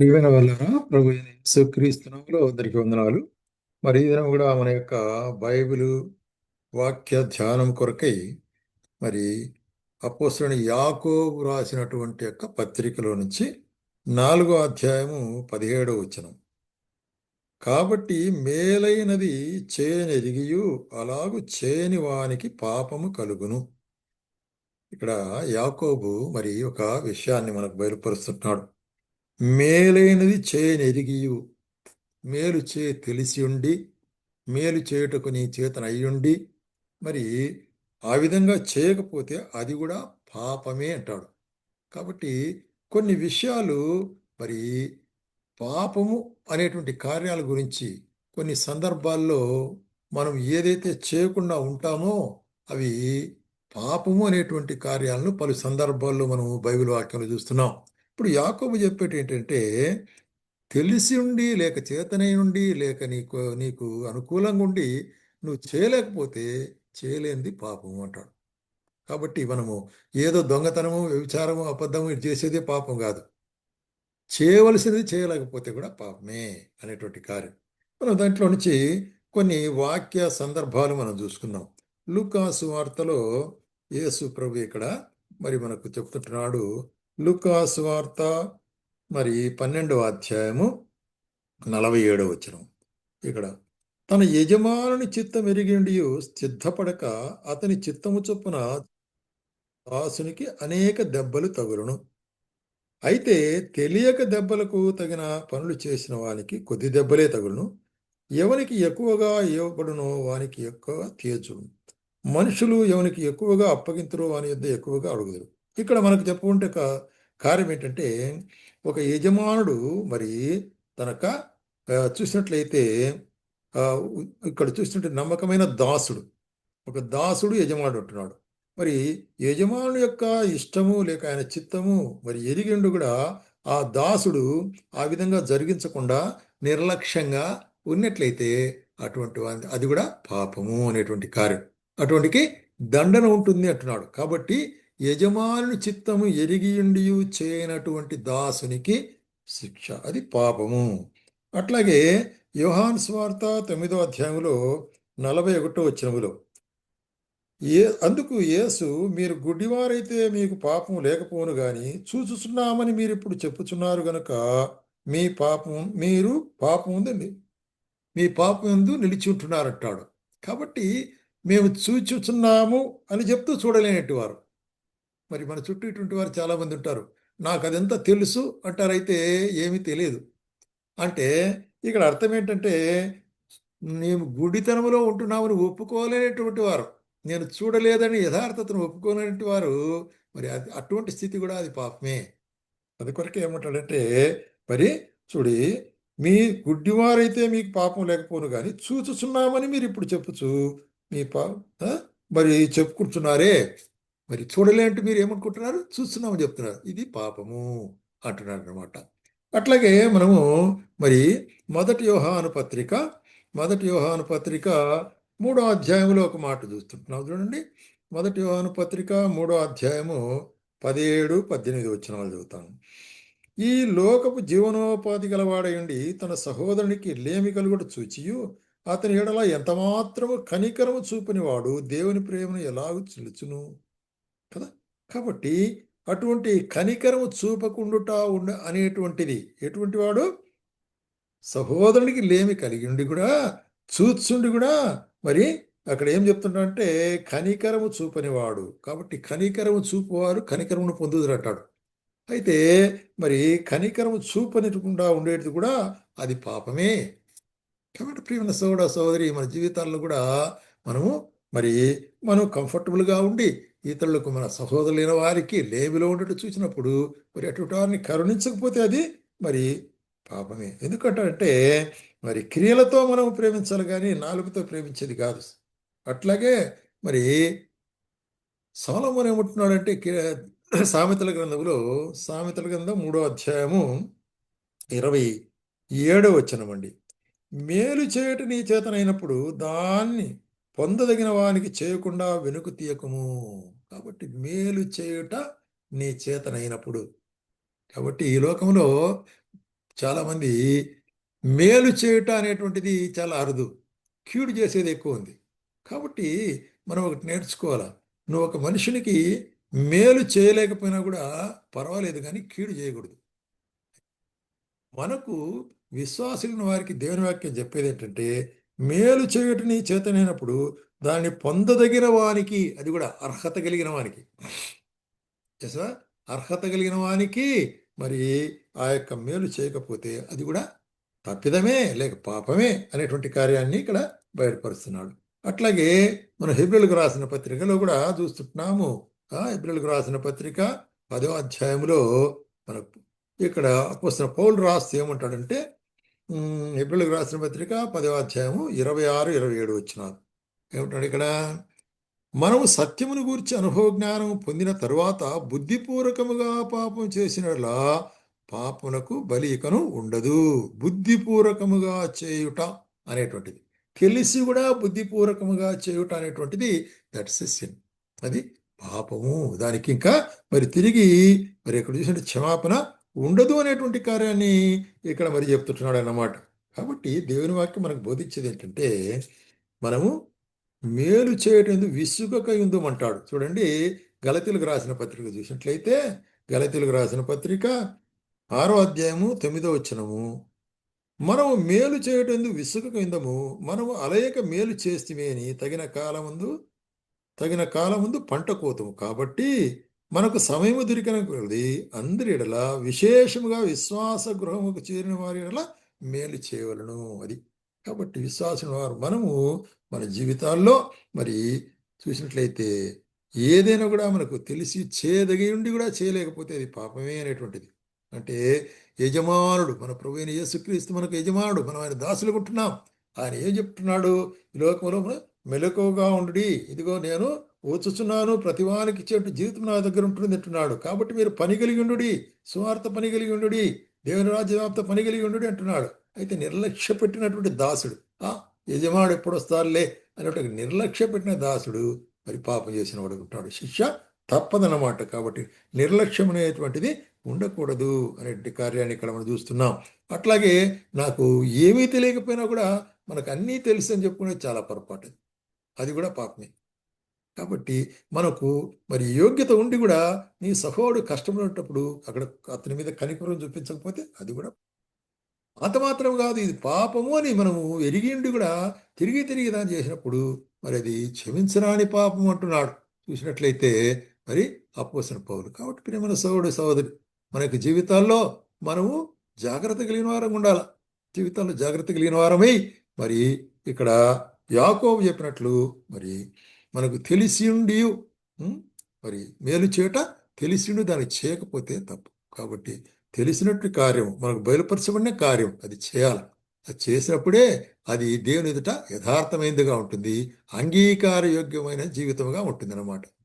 దీవెన వల్లరా ప్రభు అయిన అందరికీ వందనాలు. మరి ఈ దినం కూడా మన యొక్క బైబిల్ వాక్య ధ్యానం కొరకై మరి అపోసరుని యాకోబు రాసినటువంటి యొక్క పత్రికలో నుంచి నాలుగో అధ్యాయము పదిహేడో వచనం. కాబట్టి మేలైనది చేయనెరిగియు అలాగు చేయని వానికి పాపము కలుగును. ఇక్కడ యాకోబు మరి ఒక విషయాన్ని మనకు బయలుపరుస్తున్నాడు. మేలైనది చేయనెరిగియు మేలు చే తెలిసి ఉండి మేలు చేయుటకు నీ చేతన అయ్యుండి మరి ఆ విధంగా చేయకపోతే అది కూడా పాపమే అంటాడు. కాబట్టి కొన్ని విషయాలు మరి పాపము అనేటువంటి కార్యాల గురించి కొన్ని సందర్భాల్లో మనం ఏదైతే చేయకుండా ఉంటామో అవి పాపము అనేటువంటి కార్యాలను పలు సందర్భాల్లో మనం బైబిల్ వాక్యంలో చూస్తున్నాం. ఇప్పుడు యాకోబు చెప్పేటి ఏంటంటే తెలిసి ఉండి లేక చేతనై ఉండి లేక నీకు నీకు అనుకూలంగా ఉండి నువ్వు చేయలేకపోతే చేయలేనిది పాపం అంటాడు. కాబట్టి మనము ఏదో దొంగతనము వ్యభిచారము అబద్ధము ఇది చేసేదే పాపం కాదు. చేయవలసినది చేయలేకపోతే కూడా పాపమే అనేటువంటి కార్యం. మనం దాంట్లో నుంచి కొన్ని వాక్య సందర్భాలు మనం చూసుకున్నాం లూకాసు వార్తలో యేసు ప్రభు ఇక్కడ మరి మనకు చెప్తుంటున్నాడు లుకాసు వార్త మరి పన్నెండవ అధ్యాయము నలభై ఏడవ వచనం. ఇక్కడ తన యజమానుని చిత్తం ఎరిగిండి సిద్ధపడక అతని చిత్తము చొప్పున దాసునికి అనేక దెబ్బలు తగులును. అయితే తెలియక దెబ్బలకు తగిన పనులు చేసిన వానికి కొద్ది దెబ్బలే తగులును. ఎవనికి ఎక్కువగా ఇవ్వబడునో వానికి ఎక్కువ తీర్చును. మనుషులు ఎవనికి ఎక్కువగా అప్పగింతురో వాని యొద్ద ఎక్కువగా అడుగుదురు. ఇక్కడ మనకు చెప్పుకుంటే కార్యం ఏంటంటే ఒక యజమానుడు మరి తనక చూసినట్లయితే ఇక్కడ చూసినట్టు నమ్మకమైన దాసుడు. ఒక దాసుడు యజమానుడు అంటున్నాడు. మరి యజమానుడు యొక్క ఇష్టము లేక ఆయన చిత్తము మరి ఎరిగిండు కూడా ఆ దాసుడు ఆ విధంగా జరిగించకుండా నిర్లక్ష్యంగా ఉన్నట్లయితే అటువంటి అది కూడా పాపము అనేటువంటి కార్యం. అటువంటికి దండన ఉంటుంది అంటున్నాడు. కాబట్టి యజమానుని చిత్తము ఎరిగియుండి చేయనటువంటి దాసునికి శిక్ష. అది పాపము. అట్లాగే యోహాన్ స్వార్త తొమ్మిదో అధ్యాయంలో నలభై ఒకటో వచ్చినములో ఏ అందుకు యేసు మీరు గుడ్డివారైతే మీకు పాపం లేకపోను గాని చూచుచున్నామని మీరు ఇప్పుడు చెప్పుచున్నారు గనుక మీ పాపం మీరు పాపం ఉందండి మీ పాపం ఎందు నిలిచి ఉంటున్నారంటాడు కాబట్టి మేము చూచుచున్నాము అని చెప్తూ చూడలేనట్టు వారు. మరి మన చుట్టూ ఇటువంటి వారు చాలామంది ఉంటారు. నాకు అదంతా తెలుసు అంటారైతే ఏమీ తెలియదు. అంటే ఇక్కడ అర్థం ఏంటంటే మేము గుడితనంలో ఉంటున్నామని ఒప్పుకోలేనటువంటి వారు. నేను చూడలేదని యథార్థతను ఒప్పుకోలేనటువంటి వారు. మరి అది అటువంటి స్థితి కూడా అది పాపమే. అది కొరకే ఏమంటాడంటే మరి చూడి మీ గుడ్డివారైతే మీకు పాపం లేకపోను కానీ చూచుచున్నామని మీరు ఇప్పుడు చెప్పుచు మీ పా మరి చెప్పుకుంటున్నారే. మరి చూడలేంటూ మీరు ఏమనుకుంటున్నారు? చూస్తున్నామని చెప్తున్నారు. ఇది పాపము అంటున్నారు అనమాట అట్లాగే మనము మరి మొదటి యోహాను పత్రిక మొదటి యోహాను పత్రిక మూడో అధ్యాయంలో ఒక మాట చూస్తుంటున్నాం. చూడండి. మొదటి యోహాను పత్రిక మూడో అధ్యాయము పదిహేడు పద్దెనిమిది వచ్చిన వాళ్ళు చదువుతాను ఈ లోకపు జీవనోపాధి గలవాడయుండి తన సహోదరునికి లేమి కలుగుడు చూచియు అతని ఎడల ఎంతమాత్రము కనికరము చూపినవాడు దేవుని ప్రేమను ఎలాగూ చిలుచును కదా? కాబట్టి అటువంటి కనికరము చూపకుండుట ఉండ అనేటువంటిది. ఎటువంటి వాడు? సహోదరునికి లేమి కలిగి ఉండి కూడా చూచుండి కూడా. మరి అక్కడ ఏం చెప్తుంటే కనికరము చూపనివాడు. కాబట్టి కనికరము చూపువారు కనికరమును పొందుదురంటాడు అయితే మరి కనికరము చూపనికుండా ఉండేది కూడా అది పాపమే. కాబట్టి ప్రియమైన సోదర సోదరి మన జీవితాల్లో కూడా మనము మరి మనం కంఫర్టబుల్గా ఉండి ఇతరులకు మన సహోదరులైన వారికి లేబిలో ఉండేట్టు చూసినప్పుడు మరి అటువంటి వారిని కరుణించకపోతే అది మరి పాపమే. ఎందుకంటే మరి క్రియలతో మనం ప్రేమించాలి కానీ నాలుగుతో ప్రేమించేది కాదు. అట్లాగే మరి సోలమన్ ఏమంటున్నాడంటే సామెతల గ్రంథంలో సామెతల గ్రంథం మూడో అధ్యాయము ఇరవై ఏడో వచ్చినమండి మేలు చేయట నీ చేతనైనప్పుడు దాన్ని పొందదగిన వానికి చేయకుండా వెనుక తీయకము. కాబట్టి మేలు చేయుట నీ చేతనైనప్పుడు. కాబట్టి ఈ లోకంలో చాలామంది మేలు చేయుట అనేటువంటిది చాలా అరుదు. కీడు చేసేది ఎక్కువ ఉంది. కాబట్టి మనం ఒకటి నేర్చుకోవాలా? నువ్వు ఒక మనిషినికి మేలు చేయలేకపోయినా కూడా పర్వాలేదు కానీ కీడు చేయకూడదు. మనకు విశ్వాసులైన వారికి దేవుని వాక్యం చెప్పేది ఏంటంటే మేలు చేయటని చేతనైనప్పుడు దాన్ని పొందదగిన వానికి అది కూడా అర్హత కలిగిన వానికి. చేసా అర్హత కలిగిన వానికి మరి ఆ యొక్క మేలు చేయకపోతే అది కూడా తప్పిదమే లేక పాపమే అనేటువంటి కార్యాన్ని ఇక్కడ బయటపరుస్తున్నాడు అట్లాగే మన హెబ్రిల్కు రాసిన పత్రికలో కూడా చూస్తున్నాము. ఆ రాసిన పత్రిక పదో అధ్యాయంలో మన ఇక్కడ వస్తున్న పౌలు రాస్తే ఏమంటాడంటే ఎబ్రిల్కి రాసిన పత్రిక పదవ అధ్యాయము ఇరవై ఆరు ఇరవై ఏడు వచ్చినారు. ఏమిటాడు ఇక్కడ? మనము సత్యమును గూర్చి అనుభవ జ్ఞానం పొందిన తరువాత బుద్ధిపూర్వకముగా పాపం చేసినలా పాపమునకు బలికను ఉండదు. బుద్ధిపూర్వకముగా చేయుట అనేటువంటిది. తెలిసి కూడా బుద్ధిపూర్వకముగా చేయుట అనేటువంటిది దట్స్ సిన్ అది పాపము. దానికి ఇంకా మరి తిరిగి మరి ఇక్కడ చూసిన క్షమాపణ ఉండదు అనేటువంటి కార్యాన్ని ఇక్కడ మరి చెప్తున్నాడు అన్నమాట. కాబట్టి దేవుని వాక్యం మనకు బోధించేది ఏంటంటే మనము మేలు చేయటం విసుగక ఉందమంటాడు. చూడండి గలతీలకు రాసిన పత్రిక చూసినట్లయితే గలతీలకు రాసిన పత్రిక ఆరో అధ్యాయము తొమ్మిదో వచ్చినము మనము మేలు చేయటం విసుగక ఇందము మనము అలయక మేలు చేస్తమే అని తగిన కాలముందు తగిన కాలముందు పంట కోతము. కాబట్టి మనకు సమయము దొరికిన కొలది అందరి ఎడల విశేషముగా విశ్వాస గృహముకు చేరిన వారి ఎడల మేలు చేయవలను అది. కాబట్టి విశ్వాసం వారు మనము మన జీవితాల్లో మరి చూసినట్లయితే ఏదైనా కూడా మనకు తెలిసి చేయదగి ఉండి కూడా చేయలేకపోతే అది పాపమే అనేటువంటిది. అంటే యజమానుడు మన ప్రభు అయిన యేసుక్రీస్తు మనకు యజమానుడు మనం ఆయన దాసులు ఉంటున్నాం. ఆయన ఏం చెప్తున్నాడు? ఈ లోకంలో మనం మెలకువగా ఉండి ఇదిగో నేను ఓచుచున్నాను ప్రతివానికి ఇచ్చేట్టు జీవితం నా దగ్గర ఉంటుంది అంటున్నాడు. కాబట్టి మీరు పని కలిగి ఉండుడి స్వార్థ పని కలిగి ఉండుడి దేవుని రాజ్యవ్యాప్త పని కలిగి ఉండుడి అంటున్నాడు. అయితే నిర్లక్ష్య పెట్టినటువంటి దాసుడు ఆ యజమానుడు ఎప్పుడు వస్తారులే అనేటువంటి నిర్లక్ష్య పెట్టిన దాసుడు మరి పాపం చేసిన వాడు ఉంటాడు. శిక్ష తప్పదన్నమాట. కాబట్టి నిర్లక్ష్యం అనేటువంటిది ఉండకూడదు అనేటువంటి కార్యాన్ని ఇక్కడ మనం చూస్తున్నాం. అట్లాగే నాకు ఏమీ తెలియకపోయినా కూడా మనకు అన్నీ తెలుసు అని చెప్పుకునేది చాలా పొరపాటు. అది కూడా పాపమే. కాబట్టి మనకు మరి యోగ్యత ఉండి కూడా నీ సహోడు ఉన్నప్పుడు అక్కడ అతని మీద కనికరం చూపించకపోతే అది కూడా అంత మాత్రం కాదు. ఇది పాపము అని మనము ఎరిగి ఉండి కూడా తిరిగి తిరిగి దాన్ని చేసినప్పుడు మరి అది క్షమించరాని పాపం అంటున్నాడు. చూసినట్లయితే మరి అపోసిన పౌరులు కాబట్టి ప్రేమ సోదరుడు సోదరి మన యొక్క జీవితాల్లో మనము జాగ్రత్త కలిగిన వారం ఉండాలి. జీవితాల్లో జాగ్రత్త కలిగిన వారమై మరి ఇక్కడ యాకోబు చెప్పినట్లు మరి మనకు తెలిసి ఉండి మరి మేలు చేయట తెలిసిండు దాన్ని చేయకపోతే తప్పు. కాబట్టి తెలిసినట్టు కార్యం మనకు బయలుపరచబడిన కార్యం అది చేయాలి. అది చేసినప్పుడే అది దేవుని ఎదుట యథార్థమైనదిగా ఉంటుంది అంగీకార యోగ్యమైన జీవితంగా ఉంటుంది